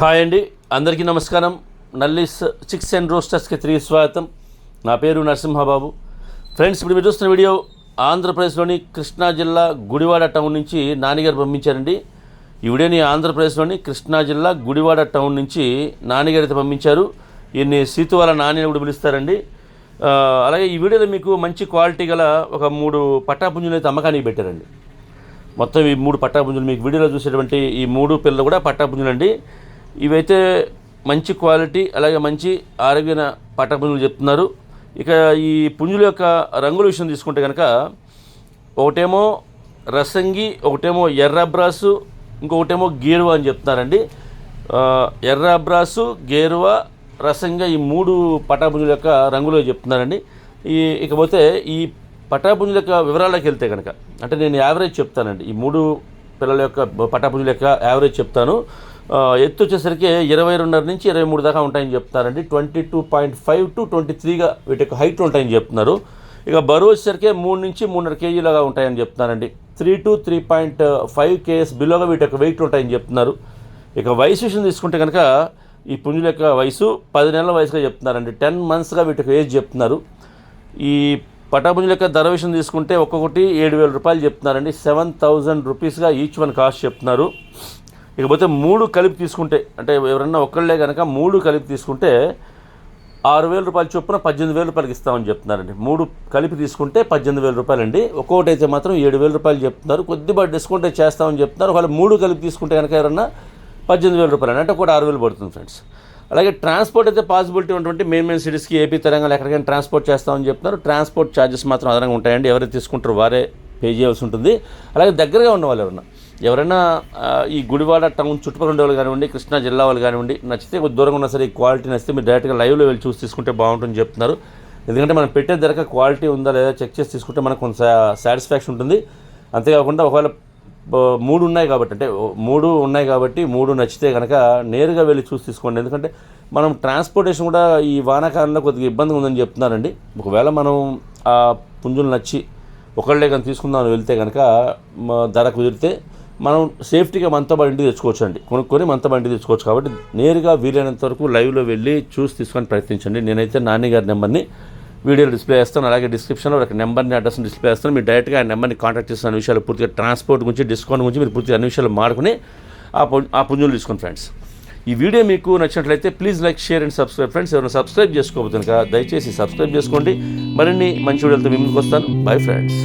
Hi అండి. అందరికీ నమస్కారం. నల్లిస్ చిక్స్ అండ్ రోస్టర్స్కి తిరిగి స్వాగతం. నా పేరు నరసింహబాబు. ఫ్రెండ్స్ ఇప్పుడు మీరు చూస్తున్న వీడియో ఆంధ్రప్రదేశ్లోని కృష్ణా జిల్లా గుడివాడ టౌన్ నుంచి నానిగారు పంపించారండి. ఈ వీడియోని ఆంధ్రప్రదేశ్లోని కృష్ణా జిల్లా గుడివాడ టౌన్ నుంచి నానిగారు అయితే పంపించారు. ఈయన్ని సీతువాల నాని కూడా పిలుస్తారండి. అలాగే ఈ వీడియోలో మీకు మంచి క్వాలిటీ గల ఒక మూడు పట్టాపుంజులు అయితే అమ్మకానికి పెట్టారండి. మొత్తం ఈ మూడు పట్టాపుంజులు మీకు వీడియోలో చూసేటువంటి ఈ మూడు పిల్లలు కూడా పట్టాపుంజులు అండి ఇవైతే మంచి క్వాలిటీ అలాగే మంచి ఆరోగ్యమైన పట్టాపుంజులు చెప్తున్నారు. ఇక ఈ పుంజుల యొక్క రంగుల విషయం తీసుకుంటే కనుక ఒకటేమో రసంగి ఒకటేమో ఎర్ర అబ్రాసు ఇంకొకటేమో గేరువా అని చెప్తున్నారండి. ఎర్ర అబ్రాసు గేరువా రసంగా ఈ మూడు పటాపుంజుల యొక్క రంగులు చెప్తున్నారండి. ఈ ఇకపోతే ఈ పటాపుంజుల యొక్క వివరాలకు వెళ్తే కనుక అంటే నేను యావరేజ్ చెప్తానండి. ఈ మూడు పిల్లల యొక్క పటాపుంజుల యొక్క యావరేజ్ చెప్తాను. ఎత్తు వచ్చేసరికి ఇరవై రెండున్నర నుంచి ఇరవై మూడు దాకా ఉంటాయని చెప్తున్నారండి. Twenty two point five to twenty త్రీగా వీటి యొక్క హైట్ ఉంటాయని చెప్తున్నారు. ఇక బరువు వచ్చేసరికి మూడు నుంచి మూడున్నర కేజీలుగా ఉంటాయని చెప్తున్నారండి. Three to three point five KS బిలోగా వీటి యొక్క వెయిట్ ఉంటాయని చెప్తున్నారు. ఇక వయసు విషయం తీసుకుంటే కనుక ఈ పుంజుల యొక్క వయసు పది నెలల వయసుగా చెప్తున్నారండి. టెన్ మంత్స్గా వీటి యొక్క ఏజ్ చెప్తున్నారు. ఈ పటాపుంజుల యొక్క ధర విషయం తీసుకుంటే ఒక్కొక్కటి ఏడు వేల రూపాయలు చెప్తున్నారండి. సెవెన్ థౌజండ్ రూపీస్గా ఈచ్ వన్ కాస్ట్ చెప్తున్నారు. ఇకపోతే మూడు కలిపి తీసుకుంటే అంటే ఎవరన్నా ఒక్కళ్ళే కనుక మూడు కలిపి తీసుకుంటే ఆరు వేల రూపాయలు చొప్పున పద్దెనిమిది వేల రూపాయలకి ఇస్తామని చెప్తున్నారండి. మూడు కలిపి తీసుకుంటే పద్దెనిమిది వేల రూపాయలండి. ఒక్కొక్కటి అయితే మాత్రం ఏడు వేల రూపాయలు చెప్తున్నారు. కొద్దిగా డిస్కౌంట్ అయితే చేస్తామని చెప్తున్నారు. ఒకవేళ మూడు కలిపి తీసుకుంటే కనుక ఎవరన్నా పద్దెనిమిది వేల రూపాయలు అంటే కూడా ఆరు వేలు పడుతుంది ఫ్రెండ్స్. అలాగే ట్రాన్స్పోర్ట్ అయితే పాసిబిలిటీ ఉన్నటువంటి మెయిన్ మెయిన్ సిటీస్కి ఏపీ తెలంగాణ ఎక్కడికైనా ట్రాన్స్పోర్ట్ చేస్తామని చెప్తున్నారు. ట్రాన్స్పోర్ట్ ఛార్జెస్ మాత్రం అదనంగా ఉంటాయండి. ఎవరైతే తీసుకుంటారో వారే పే చేయాల్సి ఉంటుంది. అలాగే దగ్గరగా ఉన్న వాళ్ళు ఎవరన్నా ఎవరైనా ఈ గుడివాడ టౌన్ చుట్టుపక్కల ఉండే వాళ్ళు కానివ్వండి కృష్ణా జిల్లా వాళ్ళు కానివ్వండి నచ్చితే కొద్ది దూరంగా ఉన్నా సరే ఈ క్వాలిటీ నచ్చితే మీరు డైరెక్ట్గా లైవ్లో వెళ్ళి చూసి తీసుకుంటే బాగుంటుందని చెప్తున్నారు. ఎందుకంటే మనం పెట్టే ధరక క్వాలిటీ ఉందా లేదా చెక్ చేసి తీసుకుంటే మనకు కొంత సాటిస్ఫాక్షన్ ఉంటుంది. అంతేకాకుండా ఒకవేళ మూడు ఉన్నాయి కాబట్టి అంటే మూడు ఉన్నాయి కాబట్టి మూడు నచ్చితే కనుక నేరుగా వెళ్ళి చూసి తీసుకోండి. ఎందుకంటే మనం ట్రాన్స్పోర్టేషన్ కూడా ఈ వానాకాలంలో కొద్దిగా ఇబ్బందిగా ఉందని చెప్తున్నారండి. ఒకవేళ మనం ఆ పుంజులు నచ్చి ఒకళ్ళే కానీ తీసుకుందామని వెళ్తే కనుక ధర కుదిరితే మనం సేఫ్టీగా మనతో పాటు ఇంటికి తెచ్చుకోవచ్చు అండి కొనుక్కొని మనతో పాటు ఇంటికి తెచ్చుకోవచ్చు కాబట్టి నేరుగా వీలైనంత వరకు లైవ్లో వెళ్ళి చూసి తీసుకొని ప్రయత్నించండి. నేనైతే నాని గారి నెంబర్ని వీడియోలో డిస్ప్లే చేస్తాను. అలాగే డిస్క్రిప్షన్లో ఒక నెంబర్ని అడ్రస్ని డిస్ప్లే చేస్తాను. మీరు డైరెక్ట్గా ఆ నెంబర్ని కాంటాక్ట్ చేస్తున్న విషయాలు పూర్తిగా ట్రాన్స్పోర్ట్ గురించి డిస్కౌంట్ గురించి మీరు పూర్తిగా అన్ని విషయాలు మాడుకుని ఆ పుం ఆ పుంజులు తీసుకోండి ఫ్రెండ్స్. ఈ వీడియో మీకు నచ్చినట్లయితే please like share and subscribe. Friends ఎవరైనా సబ్స్క్రైబ్ చేసుకోకపోతే కదా దయచేసి సబ్స్క్రైబ్ చేసుకోండి. మరిన్ని మంచి వీడియోలతో మీ ముందుకు వస్తాను. Bye friends.